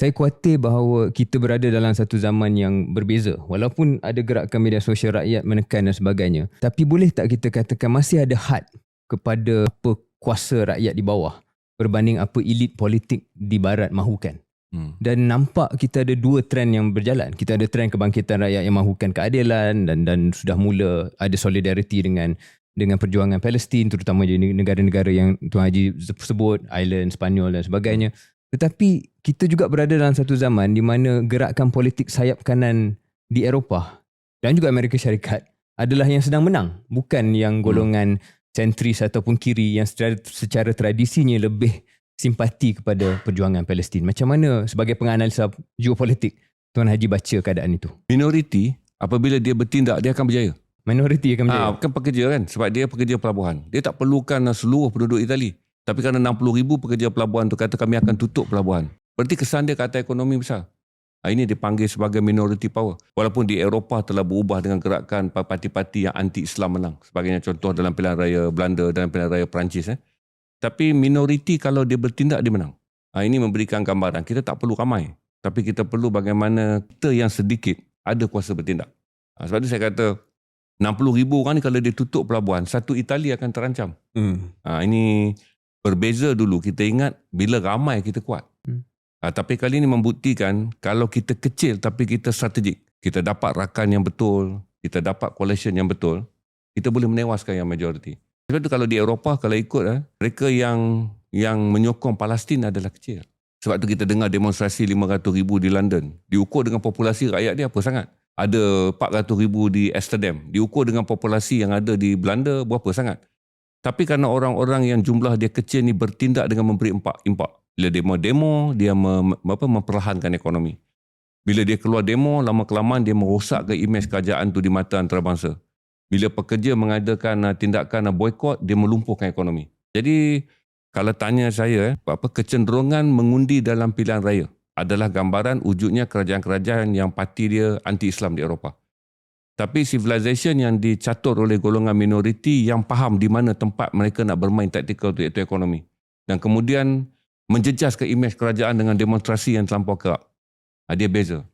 Saya khawatir bahawa kita berada dalam satu zaman yang berbeza. Walaupun ada gerakan media sosial rakyat menekan dan sebagainya. Tapi boleh tak kita katakan masih ada had kepada apa kuasa rakyat di bawah berbanding apa elit politik di barat mahukan. Hmm. Dan nampak kita ada dua trend yang berjalan. Kita ada trend kebangkitan rakyat yang mahukan keadilan dan dan sudah mula ada solidariti dengan dengan perjuangan Palestin terutama di negara-negara yang Tuan Haji sebut, Island, Spanyol dan sebagainya. Tetapi kita juga berada dalam satu zaman di mana gerakan politik sayap kanan di Eropah dan juga Amerika Syarikat adalah yang sedang menang. Bukan yang hmm. golongan hmm. sentris ataupun kiri yang secara, secara tradisinya lebih simpati kepada perjuangan Palestin. Macam mana sebagai penganalisa geopolitik Tuan Haji baca keadaan itu? Minoriti apabila dia bertindak dia akan berjaya. Minoriti akan berjaya. Ha, kan pekerja kan sebab dia pekerja pelabuhan. Dia tak perlukan seluruh penduduk Itali. Tapi kerana 60 ribu pekerja pelabuhan tu kata kami akan tutup pelabuhan. Berarti kesan dia kata ekonomi besar. Ha, ini dipanggil sebagai minority power. Walaupun di Eropah telah berubah dengan gerakan parti-parti yang anti-Islam menang. Sebagainya contoh dalam pilihan raya Belanda dan pilihan raya Perancis. Eh. Tapi minoriti kalau dia bertindak dia menang. Ha, ini memberikan gambaran. Kita tak perlu ramai. Tapi kita perlu bagaimana kita yang sedikit ada kuasa bertindak. Ha, sebab itu saya kata 60 ribu orang ni kalau dia tutup pelabuhan, satu Itali akan terancam. Hmm. Ha, ini berbeza dulu. Kita ingat bila ramai kita kuat. Hmm. Ha, tapi kali ini membuktikan kalau kita kecil tapi kita strategik. Kita dapat rakan yang betul. Kita dapat coalition yang betul. Kita boleh menewaskan yang majoriti. Sebab tu kalau di Eropah kalau ikut eh, mereka yang yang menyokong Palestin adalah kecil. Sebab tu kita dengar demonstrasi 500 ribu di London. Diukur dengan populasi rakyat dia apa sangat? Ada 400 ribu di Amsterdam. Diukur dengan populasi yang ada di Belanda berapa sangat? Tapi kerana orang-orang yang jumlah dia kecil ni bertindak dengan memberi impak. impak. Bila dia mau demo, dia mem, apa, memperlahankan ekonomi. Bila dia keluar demo, lama kelamaan dia merosakkan imej kerajaan tu di mata antarabangsa bila pekerja mengadakan uh, tindakan uh, boykot dia melumpuhkan ekonomi. Jadi kalau tanya saya eh, apa kecenderungan mengundi dalam pilihan raya adalah gambaran wujudnya kerajaan-kerajaan yang parti dia anti-Islam di Eropah. Tapi civilization yang dicatur oleh golongan minoriti yang faham di mana tempat mereka nak bermain taktikal untuk itu ekonomi. Dan kemudian menjejaskan imej kerajaan dengan demonstrasi yang terlampau kerap. Ha, dia beza.